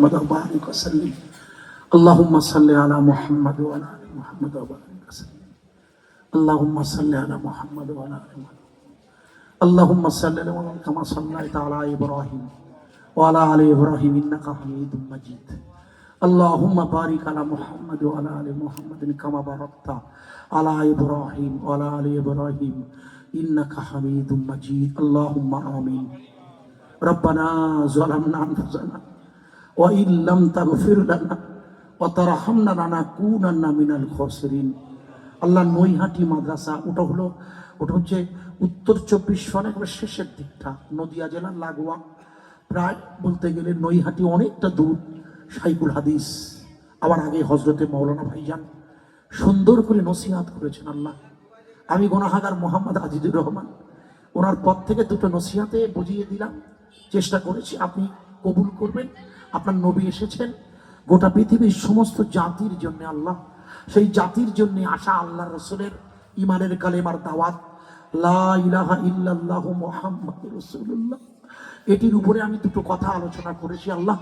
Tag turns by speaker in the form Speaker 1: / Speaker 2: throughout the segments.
Speaker 1: محمد وبارك وسلم اللهم صل على محمد وعلى ال محمد وبارك وسلم اللهم صل على محمد وعلى ال محمد اللهم صل على محمد كما صليت على ابراهيم وعلى ال ابراهيم انك حميد مجيد اللهم بارك على محمد وعلى ال محمد كما باركت على ابراهيم وعلى ال ابراهيم انك حميد مجيد اللهم امين ربنا ظلمنا انفسنا ওয়াইল্লাম তাগফির লানা ও তারা হামনা লানা কুন আন্না মিনাল খসরিন। আল্লাহ নৈহাটি মাদ্রাসা, ওটা হলো, ওটা হচ্ছে উত্তর চব্বিশ পরগনার শেষের দিকটা, নদিয়া জেলার লাগোয়া। প্রায় বলতে গেলে নৈহাটি অনেকটা দূর, সাইকুল হাদিস। আবার আগে হজরতে মৌলানা ভাইজান সুন্দর করে নসিহাত করেছেন আল্লাহ। আমি গোনাহাগার মোহাম্মদ আজিদুর রহমান, ওনার পর থেকে দুটো নসিহাতে বুঝিয়ে দিলাম, চেষ্টা করেছি আপনি কবুল করবেন। আপনার নবী এসেছেন। গোটা পৃথিবীর সমস্ত জাতির জন্য আল্লাহ, সেই জাতির জন্য আসা আল্লাহ রসুলের ইমানের কালেমার দাওয়াত ইল্লাল্লাহু এটির উপরে আমি দুটো কথা আলোচনা করেছি আল্লাহ।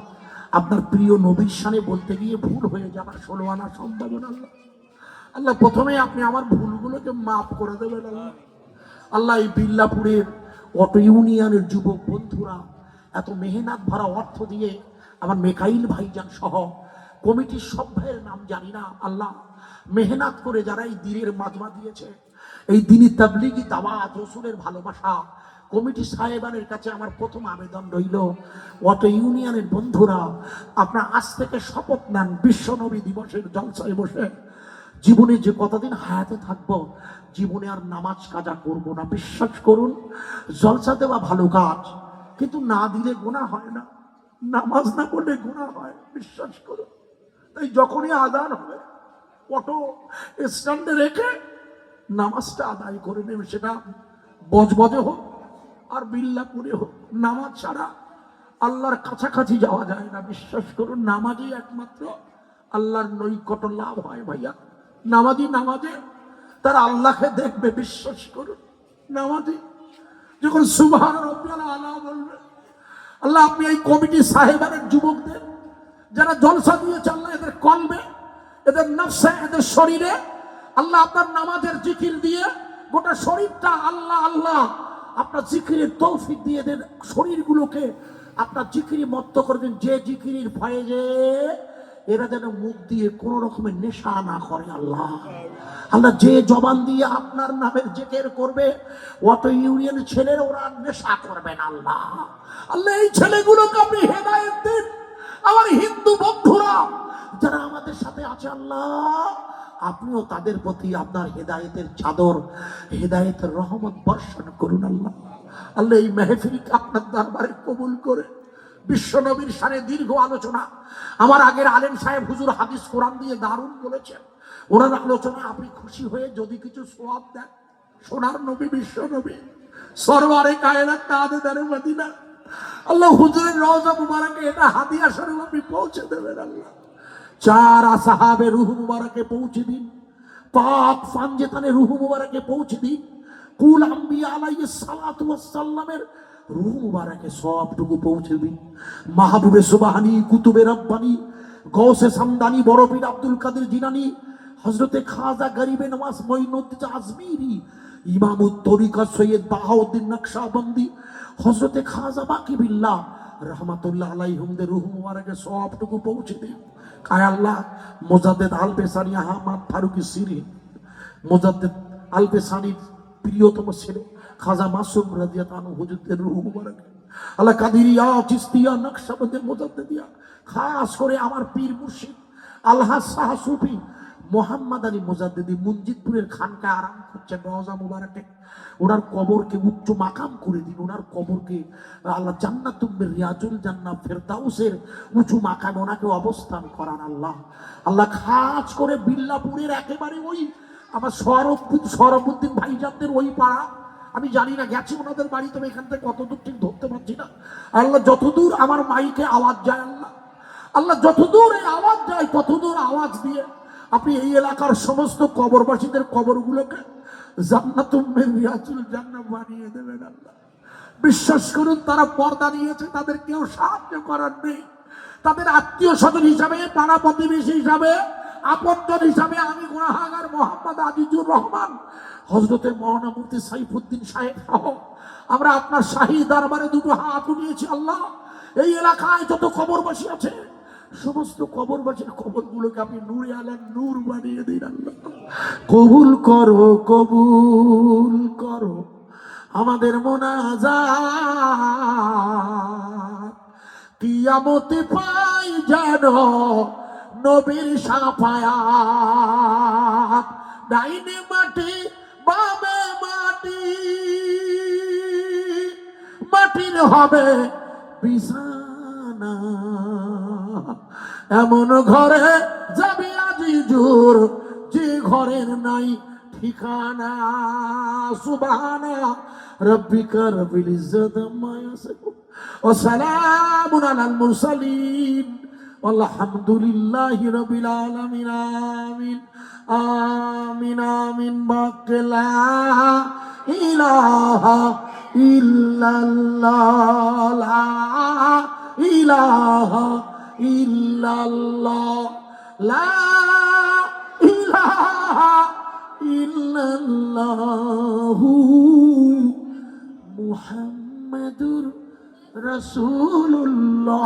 Speaker 1: আপনার প্রিয় নবীর সানে বলতে গিয়ে ভুল হয়ে যাবার ষোলো আনা সম্ভাবনা আল্লাহ। আল্লাহ, প্রথমে আপনি আমার ভুলগুলোকে মাফ করে দেবেন আল্লাহ। আল্লাহ, এই বিল্লাপুরের অটো ইউনিয়নের যুবক বন্ধুরা এত মেহনাত ভরা অর্থ দিয়ে আমার মেকাইল ভাইজান সহ কমিটির সব ভাইয়ের নাম জানি না, আল্লাহ মেহনত করে যারা এই দিনের মাজমা দিয়েছে, এই দিনই তাবলিগি দাওয়াত রসুলের ভালোবাসা কমিটি সাহেবানের কাছে আমার প্রথম আবেদন রইল, অটো ইউনিয়নের বন্ধুরা, আপনার আজ থেকে শপথ নেন বিশ্বনবী দিবসের জলসায় বসে। জীবনে যে কতদিন হায়াতে থাকব, জীবনে আর নামাজ কাজা করব না, বিশ্বাস করুন, জলসা দেওয়া ভালো কাজ। কিন্তু না দিলে গোনা হয় না। নামাজ না করলে গোনা হয়, বিশ্বাস করুন তাই যখনই আদান হবে, অটো স্ট্যান্ডে রেখে নামাজটা আদায় করে নেবে। সেটা বজবজে হোক আর বিল্লাপুরে হোক। নামাজ ছাড়া আল্লাহর কাছাকাছি যাওয়া যায় না। বিশ্বাস করুন নামাজই একমাত্র আল্লাহর নৈকট লাভ হয় ভাইয়া। নামাজি নামাজে, তার আল্লাহকে দেখবে, বিশ্বাস করুন নামাজি যখন সুবহান রব্বিয়াল আলা বলবে, আল্লাহ আপনি এই কমিটি সাহেবানের যুবকদের, যারা জলসা দিয়েছে, আল্লাহ এদের কলবে, এদের নফসে, এদের শরীরে, আল্লাহ আপনার নামাজের জিকির দিয়ে গোটা শরীরটা আল্লাহ আল্লাহ আপনার জিকিরের তৌফিক দিয়ে এদের শরীরগুলোকে আপনার জিকিরি মত্ত করে দিন, যে জিকিরির ভয়ে যে এরা যেন মুখ দিয়ে কোন রকমের নেশা না করে আল্লাহ। আল্লাহ যে জবান দিয়ে আপনার নামের জেকের করবে, অত ইউনিয়নের ছেলের ওরা নেশা করবেন আল্লাহ। আল্লাহ, এই ছেলেগুলোকে আপনি হেদায়ত দিন। আমার হিন্দু বন্ধুরা, যারা আমাদের সাথে আছে আল্লাহ, আপনিও তাদের প্রতি আপনার হেদায়েতের চাদর, হেদায়েতের রহমত বর্ষণ করুন আল্লাহ। আল্লাহ, এই মেহফিলকে আপনার দরবারে কবুল করে। বিশ্বনবীর সানে দীর্ঘ আলোচনা। আমার আগের আলেম সাহেব হুজুর হাদিস কোরআন দিয়ে দারুণ বলেছেন। ওনার আলোচনা আপনি খুশি হয়ে যদি কিছু সোয়াব দেন। সোনার নবী, বিশ্ব নবী সরবারে কায়নাত মদিনা। আল্লাহ হুজুরের রওজা মুবারকে এটা হাদিয়া স্বরূপ আপনি পৌঁছে দেবেন আল্লাহ। চার আসাহাবে রুহু মুবারকে পৌঁছে দিন। পাক রুহু মুবারকে পৌঁছে দিন। কুল আম্বিয়া আলাইহিস সালাতু রুহু মুবারকে সবটুকু পৌঁছে দিন। মাহবুবে সুবহানি, কুতুবে রব্বানি গৌসে সামদানি, বড় পীর আব্দুল কাদের জিনানি হজরতে খাজা গরিবে নওয়াজ মঈনুদ্দিন আজমিরি ইমামুত তরিকা সৈয়দ বাহাউদ্দিন নকশাবন্দি হজরতে খাজা বাকি বিল্লাহ রহমাতুল্লাহ আলাইহুমদের রুহ মুবারকে সবটুকু পৌঁছে দিন। আয় আল্লাহ, মোজাদ্দেদ আল পেসানি আহমদ ফারুকি সিরি, মোজাদ্দেদ আল পেসানির প্রিয়তম ছেলে খাজা মাসুম রাদিয়াতানু হুজুরদের রুহ মুবারকে। আল্লাহ কাদিরিয়া চিস্তিয়া নকশাবন্দের মোজাদ্দেদিয়া খাস করে আমার পীর মুর্শিদ আল্লাহ শাহ সুফি মোহাম্মদ আলী মোজাদ্দিদি মঞ্জিদপুরের খানকা আরাম করছেন রওজা মুবারকে। ওনার কবরকে উচ্চ মাকাম করে দিন। ওনার কবরকে আল্লাহ জান্নাতুম্মের রিয়াজুল জান্নাত ফেরদাউসের উঁচু মাকাম ওনাকে অবস্থান করান আল্লাহ। আল্লাহ খাস করে বিল্লাপুরের একেবারে ওই আমার সরবুদ্দিন সরবুদ্দিন ভাইজানদের ওই পাড়া। আমি জানি না, গেছি ওনাদের বাড়ি, তবে এখান থেকে কতদূর ঠিক ধরতে পারছি না। আল্লাহ যতদূর আমার মাইকে আওয়াজ যায়, আল্লাহ। আল্লাহ যতদূর এই আওয়াজ যায়, ততদূর আওয়াজ দিয়ে আপনি এই এলাকার সমস্ত কবরবাসীদের কবরগুলোকে জান্নাতুম্মের রিয়াজুল জান্নাত বানিয়ে দেবেন আল্লাহ। বিশ্বাস করুন, তারা পর্দা নিয়েছে, তাদের কেউ সাহায্য করার নেই। তাদের আত্মীয় স্বজন হিসাবে, পাড়া প্রতিবেশী হিসাবে, আপনজন হিসাবে আমি গুণাহাগার মোহাম্মদ আজিজুর রহমান হজরতের মহানা মুফতি সাইফুদ্দিন সাহেব সহ। আমরা আপনার শাহী দরবারে দুটো হাত উঠিয়েছি আল্লাহ। এই এলাকায় যত কবরবাসী আছে সমস্ত কবরবাসীর কবরগুলোকে আপনি নূরে আলার নূর বানিয়ে দিন আল্লাহ। কবুল করো কবুল করো। আমাদের মোনাজাত কিয়ামতে পাই যেন নবীর সাফায়াত। ডাইনে মাটি, বামে মাটি। মাটির হবে বিছানা। এমন ঘরে যাবি আজি জোর, যে ঘরের নাই ঠিকানা। সুবাহানা রব্বিকা রবিল ইজ্জত আম্মা ইয়াসিফুন। ওয়া সালামুন আলাল মুরসালিন। আলহামদুলিল্লাহি রবিল আলামিন, আমিন। আমিন আমিন বাকলা ইলাহা ইল্লাল্লাহ ইলাহা ইল্লাল্লাহ লা মুহাম্মাদুর রাসূলুল্লাহ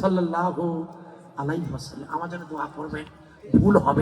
Speaker 1: সাল্লাল্লাহু আমার জন্য দোয়া করবেন ভুল হবে।